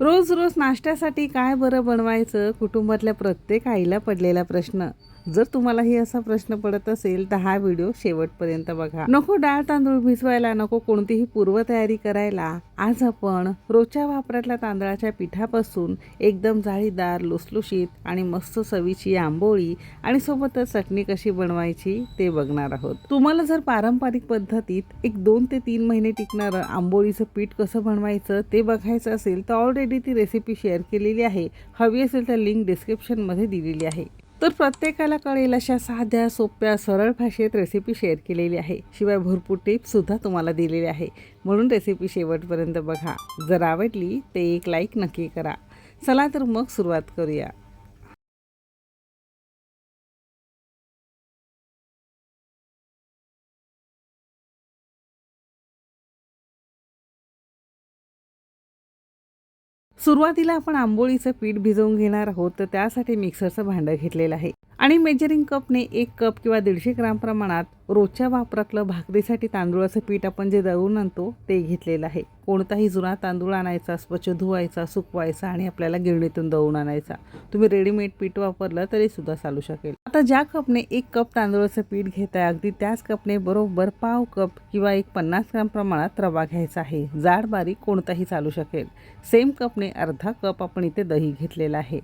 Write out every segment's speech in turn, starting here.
रोज रोज नाश्त्यासाठी काय बरं बनवायचं? कुटुंबातल्या प्रत्येक आईला पडलेला प्रश्न. जर तुम्हालाही असा प्रश्न पडत असेल तर हा व्हिडिओ शेवटपर्यंत बघा. नको डाळ तांदूळ भिजवायला नको कोणतीही पूर्वतयारी करायला. आज आपण रोजच्या वापरातल्या तांदळाच्या पिठापासून एकदम जाळीदार लुसलुशीत आणि मस्त चवीची आंबोळी आणि सोबतच चटणी कशी बनवायची ते बघणार आहोत. तुम्हाला जर पारंपरिक पद्धतीत एक दोन ते तीन महिने टिकणारं आंबोळीचं पीठ कसं बनवायचं ते बघायचं असेल तर ऑलरेडी ती रेसिपी शेअर केलेली आहे. हवी असेल तर लिंक डिस्क्रिप्शनमध्ये दिलेली आहे. तर प्रत्येकाला कळेल अशा साध्या सोप्या सरळ भाषेत रेसिपी शेअर केलेली आहे. शिवाय भरपूर टिप्ससुद्धा तुम्हाला दिलेली आहे. म्हणून रेसिपी शेवटपर्यंत बघा. जर आवडली ते एक लाईक नक्की करा. चला तर मग सुरुवात करूया. सुरुवातीला आपण आंबोळीचं पीठ भिजवून घेणार आहोत तर त्यासाठी मिक्सरचं भांडं घेतलेलं आहे. आणि मेजरिंग कपने एक कप किंवा दीडशे ग्राम प्रमाणात रोजच्या वापरातलं भाकरीसाठी तांदूळाचं पीठ आपण जे दळून आणतो ते घेतलेलं आहे. कोणताही जुना तांदूळ आणायचा स्वच्छ धुवायचा सुकवायचा आणि आपल्याला गिरणीतून दळून आणायचा. तुम्ही रेडीमेड पीठ वापरलं तरी सुद्धा चालू शकेल. आता ज्या कपने एक कप तांदूळाचं पीठ घेत आहे अगदी त्याच कपने बरोबर पाव कप किंवा एक पन्नास ग्राम प्रमाणात रवा घ्यायचा आहे. जाड बारीक कोणताही चालू शकेल. सेम कपने अर्धा कप आपण इथे दही घेतलेला आहे.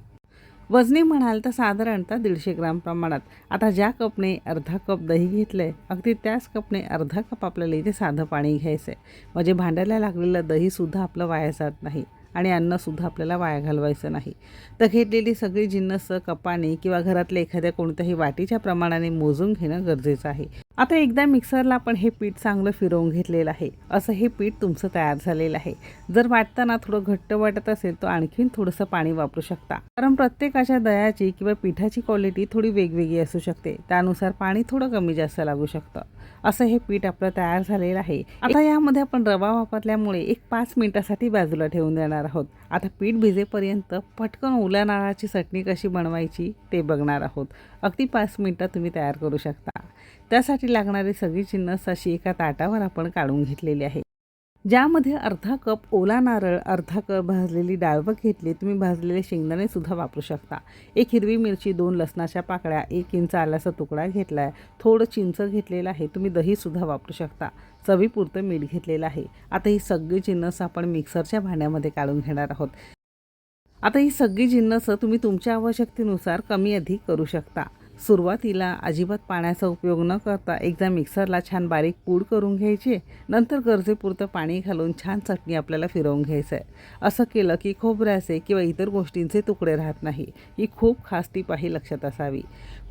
वजनी म्हणाल तर साधारणतः दीडशे ग्राम प्रमाणात. आता ज्या कपने अर्धा कप दही घेतलं आहे अगदी त्याच कपने अर्धा कप आपल्याला इथे साधं पाणी घ्यायचं आहे म्हणजे भांड्याला लागलेलं दहीसुद्धा आपलं वाया जात नाही आणि अन्नसुद्धा आपल्याला वाया घालवायचं नाही. तर घेतलेली सगळी जिन्नस कपाने किंवा घरातल्या एखाद्या कोणत्याही वाटीच्या प्रमाणाने मोजून घेणं गरजेचं आहे. आता एकदा मिक्सरला आपण हे पीठ चांगलं फिरवून घेतलेलं आहे. असं हे पीठ तुमचं तयार झालेलं आहे. जर वाटताना थोडं घट्ट वाटत असेल तर आणखीन थोडंसं पाणी वापरू शकता. कारण प्रत्येकाच्या दह्याची किंवा पिठाची क्वालिटी थोडी वेगवेगळी असू शकते. त्यानुसार पाणी थोडं कमी जास्त लागू शकतं. असं हे पीठ आपलं तयार झालेलं आहे. आता यामध्ये आपण रवा वापरल्यामुळे एक पाच मिनिटासाठी बाजूला ठेवून देणार आहोत. आता पीठ भिजेपर्यंत पटकन ओल्या नारळाची चटणी कशी बनवायची ते बघणार आहोत. अगदी पाच मिनटात तुम्ही तयार करू शकता. त्यासाठी लागणारी सगळी जिन्नस अशी एका ताटावर आपण काढून घेतलेली आहे. ज्यामध्ये अर्धा कप ओला नारळ अर्धा कप भाजलेली डाळवं घेतली तुम्ही भाजलेले शेंगदाणे सुद्धा वापरू शकता. एक हिरवी मिरची दोन लसणाच्या पाकळ्या एक इंच आल्याचा तुकडा घेतला आहे थोडं चिंच घेतलेलं आहे तुम्ही दहीसुद्धा वापरू शकता. चवीपुरतं मीठ घेतलेलं आहे. आता ही सगळी जिन्नस आपण मिक्सरच्या भांड्यामध्ये काढून घेणार आहोत. आता ही सगळी जिन्नसं तुम्ही तुमच्या आवश्यकतेनुसार कमी अधिक करू शकता. सुरुवातीला अजिबात पाण्याचा उपयोग न करता एकदा मिक्सरला छान बारीक पूड करून घ्यायची नंतर गरजेपुरतं पाणी घालून छान चटणी आपल्याला फिरवून घ्यायचं आहे असं केलं की खोबऱ्याचे किंवा इतर गोष्टींचे तुकडे राहत नाही. ही खूप खास टीप आहे लक्षात असावी.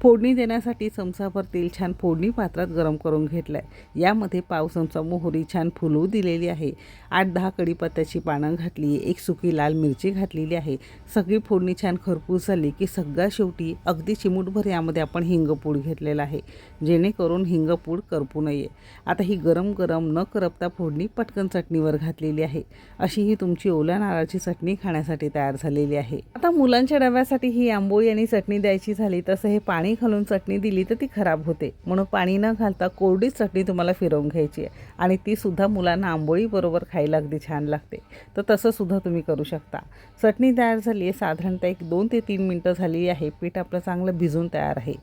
फोडणी देण्यासाठी चमचाभर तेल छान फोडणी पात्रात गरम करून घेतलं आहे यामध्ये पाव चमचा मोहरी छान फुलवू दिलेली आहे. आठ दहा कढीपत्त्याची पानं घातली एक सुकी लाल मिरची घातलेली आहे. सगळी फोडणी छान खरपूस झाली की सगळ्या शेवटी अगदी चिमूटभर यामध्ये आपण हिंगपूड घेतलेला आहे. जेणेकरून हिंगपूड करपू नये. आता ही गरम गरम न करपता फोडणी पटकन चटणीवर घातलेली आहे. अशी ही तुमची ओल्या नारळाची चटणी खाण्यासाठी तयार झालेली आहे. आता मुलांच्या डब्यासाठी ही आंबोळी आणि चटणी द्यायची झाली तसं हे पाणी घालून चटणी दिली तर ती खराब होते. म्हणून पाणी न घालता कोरडी चटणी तुम्हाला फिरवून घ्यायची आहे. आणि ती सुद्धा मुलांना आंबोळी बरोबर खायला अगदी छान लागते. तर तसं सुद्धा तुम्ही करू शकता. चटणी तयार झाली आहे. साधारणतः एक दोन ते तीन मिनटं झाली आहे. पीठ आपलं चांगलं भिजून तयार आहे.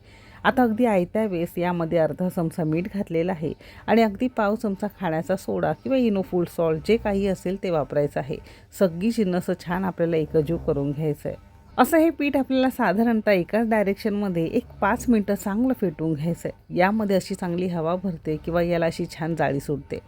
आता अगदी आयत्या वेळेस यामध्ये अर्धा चमचा मीठ घातलेला आहे. आणि अगदी पाव चमचा खाण्याचा सोडा किंवा इनो फूड सॉल्ट जे काही असेल ते वापरायचं आहे. सगळी जिन्नसं छान आपल्याला एकजीव करून घ्यायचं आहे असं हे पीठ आपल्याला साधारणतः एकाच डायरेक्शनमध्ये एक पाच मिनटं चांगलं फेटून घ्यायचं आहे यामध्ये अशी चांगली हवा भरते किंवा याला अशी छान जाळी सुटते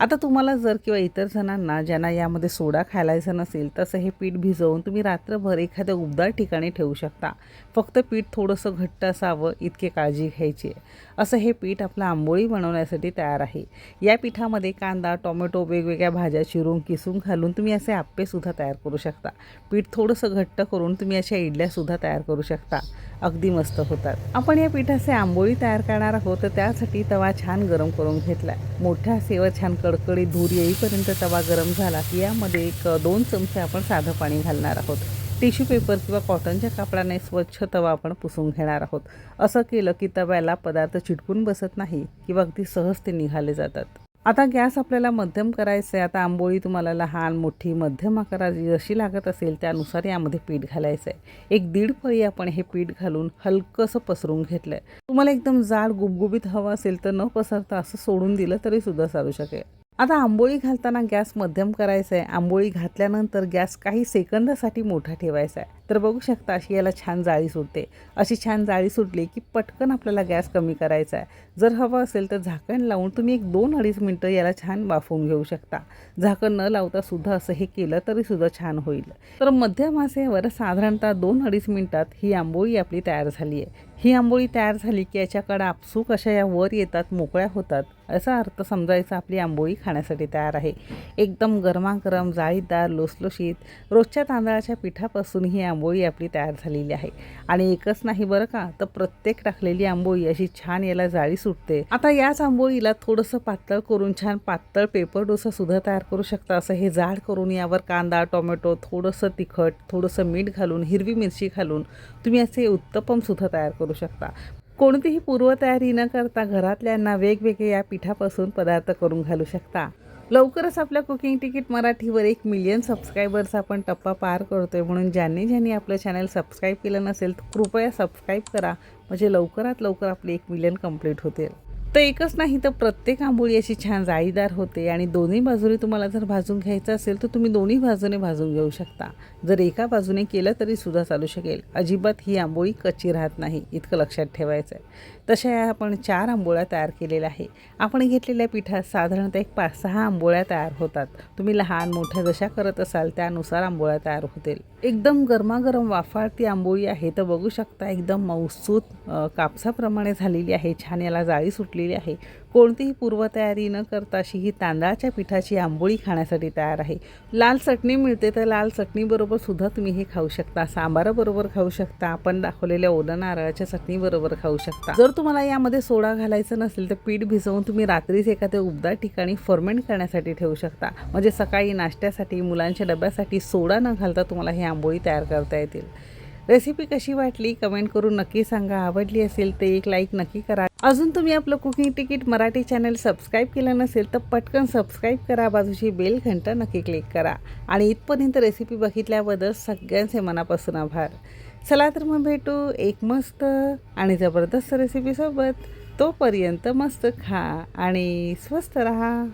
आता तुम्हाला जर किंवा इतर जणांना ज्यांना यामध्ये सोडा खायलायचा नसेल तसं हे पीठ भिजवून तुम्ही रात्रभर एखाद्या उबदार ठिकाणी ठेवू शकता. फक्त पीठ थोडंसं घट्ट असावं इतके काळजी घ्यायची आहे. असं हे पीठ आपलं आंबोळी बनवण्यासाठी तयार आहे. या पिठामध्ये कांदा टोमॅटो वेगवेगळ्या भाज्या चिरून किसून घालून तुम्ही असे आप्पेसुद्धा तयार करू शकता. पीठ थोडंसं घट्ट करून तुम्ही अशा इडल्यासुद्धा तयार करू शकता. अगदी मस्त होतात. आपण या पिठाचे आंबोळी तयार करणार आहोत तर त्यासाठी तवा छान गरम करून घेतला. मोठ्या सेवर छान कडकडीत धूर येईपर्यंत तवा गरम झाला की यामध्ये एक दोन चमचे आपण साधं पाणी घालणार आहोत. टिश्यू पेपर किंवा कॉटनच्या कापडाने स्वच्छ तवा आपण पुसून घेणार आहोत. असं केलं की तव्याला पदार्थ चिटकून बसत नाही किंवा अगदी सहज ते निघाले जातात. आता गॅस आपल्याला मध्यम करायचं आहे. आता आंबोळी तुम्हाला लहान मोठी मध्यम आकाराची जशी लागत असेल त्यानुसार यामध्ये पीठ घालायचं आहे. एक दीड पळी आपण हे पीठ घालून हलकंसं पसरून घेतलं आहे तुम्हाला एकदम जाड गुबगुबीत हवं असेल तर न पसरता असं सोडून दिलं तरी सुद्धा चालू शकेल. आता आंबोळी घालताना गॅस मध्यम करायचा आहे आंबोळी घातल्यानंतर गॅस काही सेकंदासाठी मोठा ठेवायचा आहे तर बघू शकता अशी याला छान जाळी सुटते. अशी छान जाळी सुटली की पटकन आपल्याला गॅस कमी करायचा आहे जर हवं असेल तर झाकण लावून तुम्ही एक दोन अडीच मिनटं याला छान वाफवून घेऊ शकता. झाकण न लावता सुद्धा असं हे केलं तरी सुद्धा छान होईल. तर मध्यम आसेवर साधारणतः दोन अडीच मिनटात ही आंबोळी आपली तयार झाली आहे ही आंबोळी तयार झाली की याच्याकडं आपसूक अशा या वर येतात मोकळ्या होतात असा अर्थ समजायचा आपली आंबोळी खाण्यासाठी तयार आहे. एकदम गरमागरम जाळीदार लोसलोशीत रोजच्या तांदळाच्या पिठापासून ही आंबोळी आपली तयार झालेली आहे. आणि एकच नाही बरं का तर प्रत्येक टाकलेली आंबोळी अशी छान याला जाळी सुटते. आता याच आंबोळीला थोडंसं पातळ करून छान पातळ पेपर डोसा सुद्धा तयार करू शकता. असं हे जाड करून यावर कांदा टोमॅटो थोडंसं तिखट थोडंसं मीठ घालून हिरवी मिरची घालून तुम्ही असे उत्तपम सुद्धा तयार करू शकता. कोणतीही पूर्वतयारी न करता घरातल्यांना वेगवेगळे या पिठापासून पदार्थ करून घालू शकता. लवकरच आपल्या कुकिंग तिकीट मराठीवर एक मिलियन सबस्क्रायबर्स आपण टप्पा पार करतोय म्हणून ज्यांनी ज्यांनी आपलं चॅनल सबस्क्राईब केलं नसेल तर कृपया सबस्क्राईब करा. म्हणजे लवकरात लवकर आपले एक मिलियन कंप्लीट होतील. तर एकच नाही तर प्रत्येक आंबोळी अशी छान जाळीदार होते आणि दोन्ही बाजूने तुम्हाला जर भाजून घ्यायचं असेल तर तुम्ही दोन्ही बाजूने भाजून घेऊ शकता. जर एका बाजूने केलं तरी सुद्धा चालू शकेल. अजिबात ही आंबोळी कच्ची राहत नाही इतकं लक्षात ठेवायचं आहे तशा या आपण चार आंबोळ्या तयार केलेल्या आहे. आपण घेतलेल्या पिठात साधारणतः एक पाच सहा आंबोळ्या तयार होतात. तुम्ही लहान मोठ्या जशा करत असाल त्यानुसार आंबोळ्या तयार होतील. एकदम गरमागरम वाफाळती आंबोळी आहे तर बघू शकता एकदम मौसूत कापसाप्रमाणे झालेली आहे. छान याला जाळी सुटली सुटलेली आहे. कोणतीही पूर्वतयारी न करता अशी ही तांदळाच्या पिठाची आंबोळी खाण्यासाठी तयार आहे. लाल चटणी मिळते तर लाल चटणीबरोबर सुद्धा तुम्ही हे खाऊ शकता. सांबाराबरोबर खाऊ शकता. आपण दाखवलेल्या ओला नारळाच्या चटणीबरोबर खाऊ शकता. जर तुम्हाला यामध्ये सोडा घालायचा नसेल तर पीठ भिजवून तुम्ही रात्रीच एखाद्या उबदार ठिकाणी फर्मेंट करण्यासाठी ठेवू शकता. म्हणजे सकाळी नाश्त्यासाठी मुलांच्या डब्यासाठी सोडा न घालता तुम्हाला ही आंबोळी तयार करता येतील. रेसिपी कशी वाटली? कमेंट करून नक्की सांगा. आवडली असेल तर एक लाईक नक्की करा. अजून तुम्ही आपलं cooking ticket Marathi channel subscribe केलं नसेल तर पटकन सबस्क्राईब करा. बाजूची बेल घंटा नक्की क्लिक करा. आणि इथपर्यंत रेसिपी बघितल्याबद्दल सगळ्यांचे मनापासून आभार. चला तर मग भेटू एक मस्त आणि जबरदस्त रेसिपीसोबत तोपर्यंत मस्त खा आणि स्वस्त राहा.